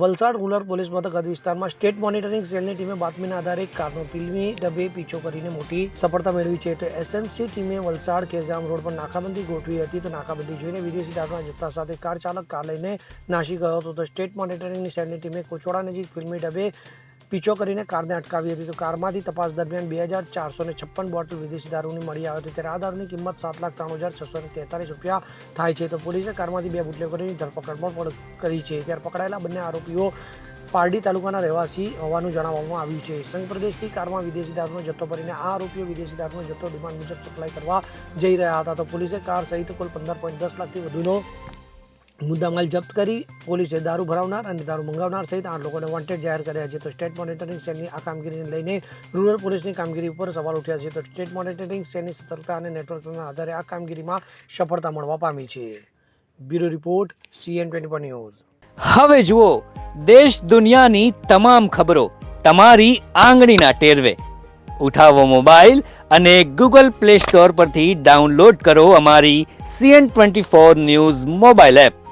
Valsad rural police મથક હદ વિસ્તારમાં સ્ટેટ મોનિટરિંગ સેલની ટીમે બાતમીના આધારે કારનો ફિલ્મી ડબ્બે પીછો કરીને મોટી સફળતા મેળવી છે. તો એસએમસી ટીમે વલસાડ ખેરગામ રોડ પર નાકાબંધી ગોઠવી હતી તો નાકાબંધી જોઈને વિદેશી દારૂના જથ્થા સાથે કાર ચાલક કાર લઈને નાસી ગયો હતો. તો સ્ટેટ મોનિટરિંગની સેલની ટીમે કોચોડા નજીક ફિલ્મી ડબ્બે પીછો કરીને કારને અટકાવી હતી. તો કારમાંથી તપાસ દરમિયાન બે હજાર ચારસો ને છપ્પન બોટલ વિદેશી દારૂની મળી આવી હતી. ત્યારે આ દારૂની કિંમત સાત લાખ ત્રણ હજાર છસો ને તેતાલીસ રૂપિયા થાય છે. તો પોલીસે કારમાંથી બે બુટલેગરોની ધરપકડ પણ કરી છે. ત્યારે પકડાયેલા બંને આરોપીઓ પારડી તાલુકાના રહેવાસી હોવાનું જણાવવામાં આવ્યું છે. સંઘ પ્રદેશથી કારમાં વિદેશી દારૂનો જથ્થો ભરીને આ આરોપીઓ વિદેશી દારૂનો જથ્થો ડિમાન્ડ મુજબ સપ્લાય કરવા જઈ રહ્યા હતા. તો પોલીસે કાર સહિત કુલ પંદર પોઈન્ટ દસ લાખથી વધુનો મુદ્દામાલ જપ્ત કરી પોલીસે દારૂ ભરાવનાર અને દારૂ મંગાવનાર સહિત આઠ લોકોને વોન્ટેડ જાહેર કર્યા છે. તો સ્ટેટ મોનિટરિંગ સેલની આ કામગીરીને લઈને રૂરલ પોલીસની કામગીરી ઉપર સવાલ ઉઠ્યા છે. તો સ્ટેટ મોનિટરિંગ સેલની સતર્કતા અને નેટવર્કના આધારે આ કામગીરીમાં સફળતા મળવા પામી છે. Bureau report, CN twenty news. હવે જુઓ, દેશ દુનિયાની તમામ ખબરો તમારી આંગળીના ટેરવે. ઉઠાવો મોબાઈલ અને ગૂગલ પ્લે સ્ટોર પરથી ડાઉનલોડ કરો અમારી CN twenty four news mobile app.